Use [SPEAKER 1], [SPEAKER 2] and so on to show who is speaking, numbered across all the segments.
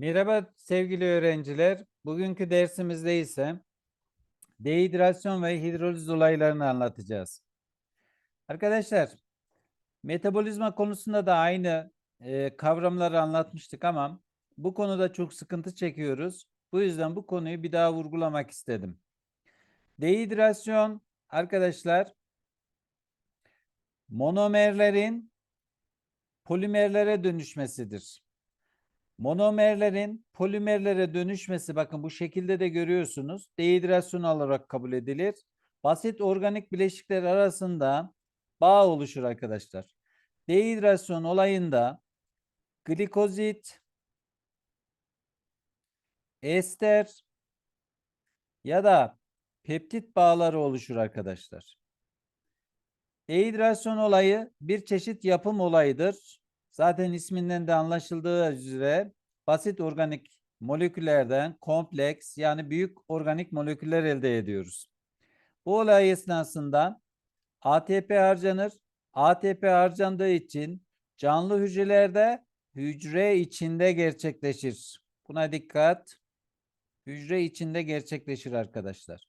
[SPEAKER 1] Merhaba sevgili öğrenciler. Bugünkü dersimizde ise dehidrasyon ve hidroliz olaylarını anlatacağız. Arkadaşlar, metabolizma konusunda da aynı e, kavramları anlatmıştık ama bu konuda çok sıkıntı çekiyoruz. Bu yüzden bu konuyu bir daha vurgulamak istedim. Dehidrasyon arkadaşlar monomerlerin polimerlere dönüşmesidir. Monomerlerin polimerlere dönüşmesi bakın bu şekilde de görüyorsunuz. Dehidrasyon olarak kabul edilir. Basit organik bileşikler arasında bağ oluşur arkadaşlar. Dehidrasyon olayında glikozit, ester ya da peptit bağları oluşur arkadaşlar. Dehidrasyon olayı bir çeşit yapım olayıdır. Zaten isminden de anlaşıldığı üzere basit organik moleküllerden kompleks yani büyük organik moleküller elde ediyoruz. Bu olay esnasında ATP harcanır. ATP harcandığı için canlı hücrelerde hücre içinde gerçekleşir. Buna dikkat. Hücre içinde gerçekleşir arkadaşlar.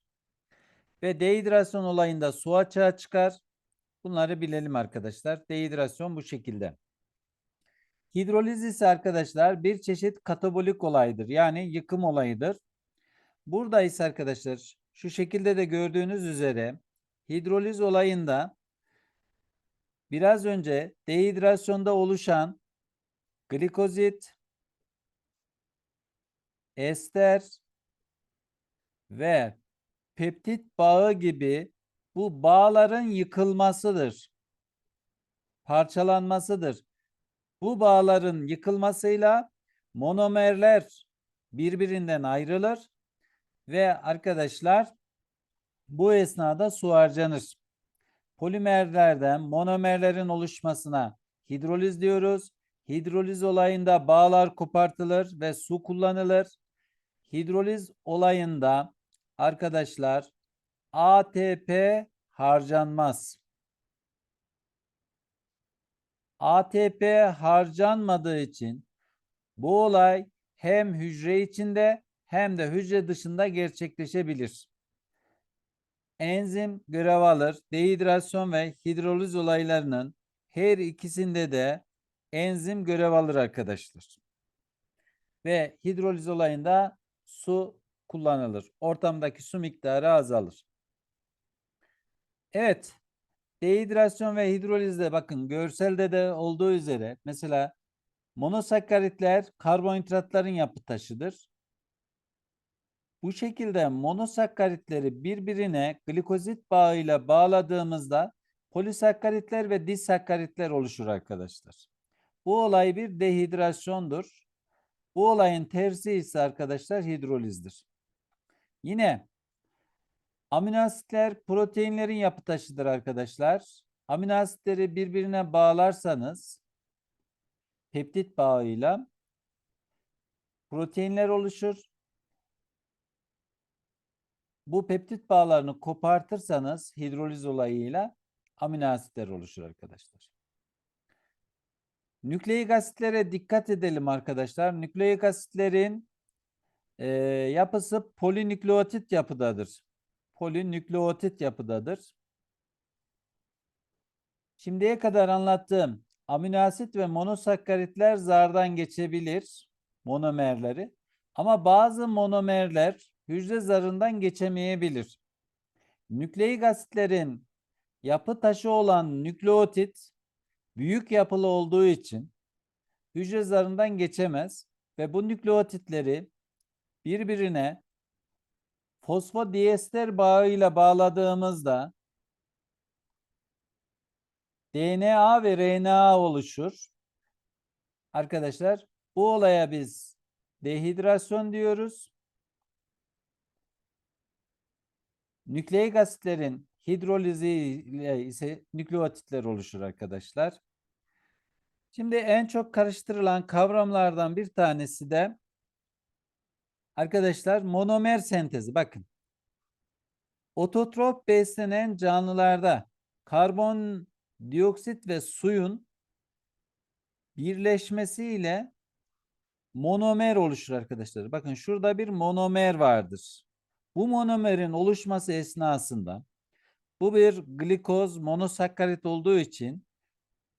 [SPEAKER 1] Ve dehidrasyon olayında su açığa çıkar. Bunları bilelim arkadaşlar. Dehidrasyon bu şekilde. Hidroliz ise arkadaşlar bir çeşit katabolik olaydır. Yani yıkım olayıdır. Burada ise arkadaşlar şu şekilde de gördüğünüz üzere hidroliz olayında biraz önce dehidrasyonda oluşan glikozit, ester ve peptit bağı gibi bu bağların yıkılmasıdır. Parçalanmasıdır. Bu bağların yıkılmasıyla monomerler birbirinden ayrılır ve arkadaşlar bu esnada su harcanır. Polimerlerden monomerlerin oluşmasına hidroliz diyoruz. Hidroliz olayında bağlar kopartılır ve su kullanılır. Hidroliz olayında arkadaşlar ATP harcanmaz. ATP harcanmadığı için bu olay hem hücre içinde hem de hücre dışında gerçekleşebilir. Enzim görev alır. Dehidrasyon ve hidroliz olaylarının her ikisinde de enzim görev alır arkadaşlar. Ve hidroliz olayında su kullanılır. Ortamdaki su miktarı azalır. Evet, Dehidrasyon ve hidrolizde bakın görselde de olduğu üzere mesela monosakkaritler karbonhidratların yapı taşıdır. Bu şekilde monosakkaritleri birbirine glikozit bağıyla bağladığımızda polisakkaritler ve disakkaritler oluşur arkadaşlar. Bu olay bir dehidrasyondur. Bu olayın tersi ise arkadaşlar hidrolizdir. Yine Amino asitler proteinlerin yapı taşıdır arkadaşlar. Amino asitleri birbirine bağlarsanız peptit bağıyla proteinler oluşur. Bu peptit bağlarını kopartırsanız hidroliz olayıyla amino asitler oluşur arkadaşlar. Nükleik asitlere dikkat edelim arkadaşlar. Nükleik asitlerin e, yapısı polinükleotit yapıdadır polinükleotit yapıdadır. Şimdiye kadar anlattığım amino asit ve monosakkaritler zardan geçebilir monomerleri ama bazı monomerler hücre zarından geçemeyebilir. Nükleik asitlerin yapı taşı olan nükleotit büyük yapılı olduğu için hücre zarından geçemez ve bu nükleotitleri birbirine fosfodiester bağıyla bağladığımızda DNA ve RNA oluşur. Arkadaşlar bu olaya biz dehidrasyon diyoruz. Nükleik asitlerin hidrolizi ile ise nükleotitler oluşur arkadaşlar. Şimdi en çok karıştırılan kavramlardan bir tanesi de Arkadaşlar monomer sentezi bakın. Ototrop beslenen canlılarda karbon dioksit ve suyun birleşmesiyle monomer oluşur arkadaşlar. Bakın şurada bir monomer vardır. Bu monomerin oluşması esnasında bu bir glikoz monosakkarit olduğu için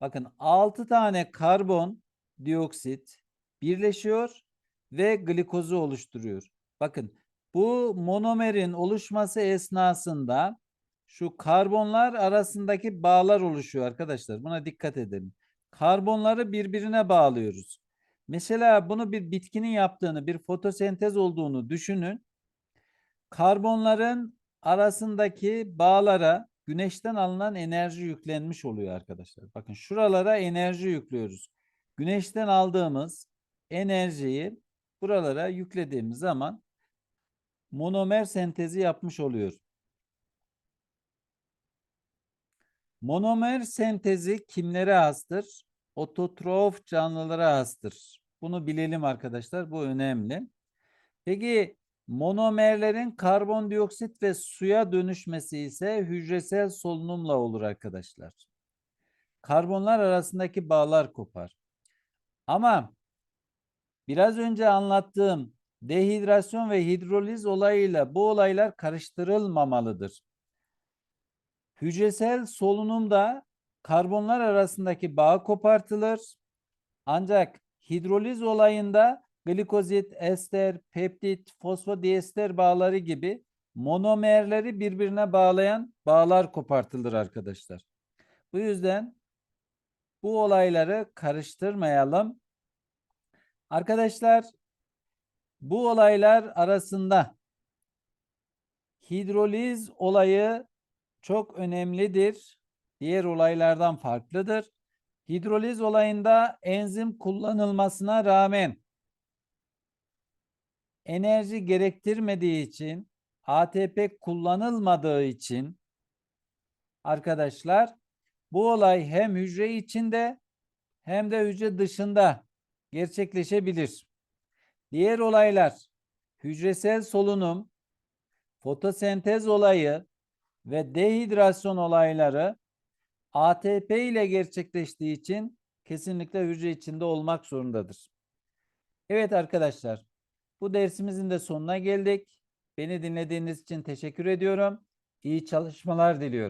[SPEAKER 1] bakın 6 tane karbon dioksit birleşiyor ve glikozu oluşturuyor. Bakın bu monomerin oluşması esnasında şu karbonlar arasındaki bağlar oluşuyor arkadaşlar. Buna dikkat edelim. Karbonları birbirine bağlıyoruz. Mesela bunu bir bitkinin yaptığını, bir fotosentez olduğunu düşünün. Karbonların arasındaki bağlara güneşten alınan enerji yüklenmiş oluyor arkadaşlar. Bakın şuralara enerji yüklüyoruz. Güneşten aldığımız enerjiyi buralara yüklediğimiz zaman monomer sentezi yapmış oluyor. Monomer sentezi kimlere hastır? Ototrof canlılara hastır. Bunu bilelim arkadaşlar. Bu önemli. Peki monomerlerin karbondioksit ve suya dönüşmesi ise hücresel solunumla olur arkadaşlar. Karbonlar arasındaki bağlar kopar. Ama biraz önce anlattığım dehidrasyon ve hidroliz olayıyla bu olaylar karıştırılmamalıdır. Hücresel solunumda karbonlar arasındaki bağ kopartılır. Ancak hidroliz olayında glikozit, ester, peptit, fosfodiester bağları gibi monomerleri birbirine bağlayan bağlar kopartılır arkadaşlar. Bu yüzden bu olayları karıştırmayalım. Arkadaşlar bu olaylar arasında hidroliz olayı çok önemlidir. Diğer olaylardan farklıdır. Hidroliz olayında enzim kullanılmasına rağmen enerji gerektirmediği için ATP kullanılmadığı için arkadaşlar bu olay hem hücre içinde hem de hücre dışında gerçekleşebilir. Diğer olaylar hücresel solunum, fotosentez olayı ve dehidrasyon olayları ATP ile gerçekleştiği için kesinlikle hücre içinde olmak zorundadır. Evet arkadaşlar, bu dersimizin de sonuna geldik. Beni dinlediğiniz için teşekkür ediyorum. İyi çalışmalar diliyorum.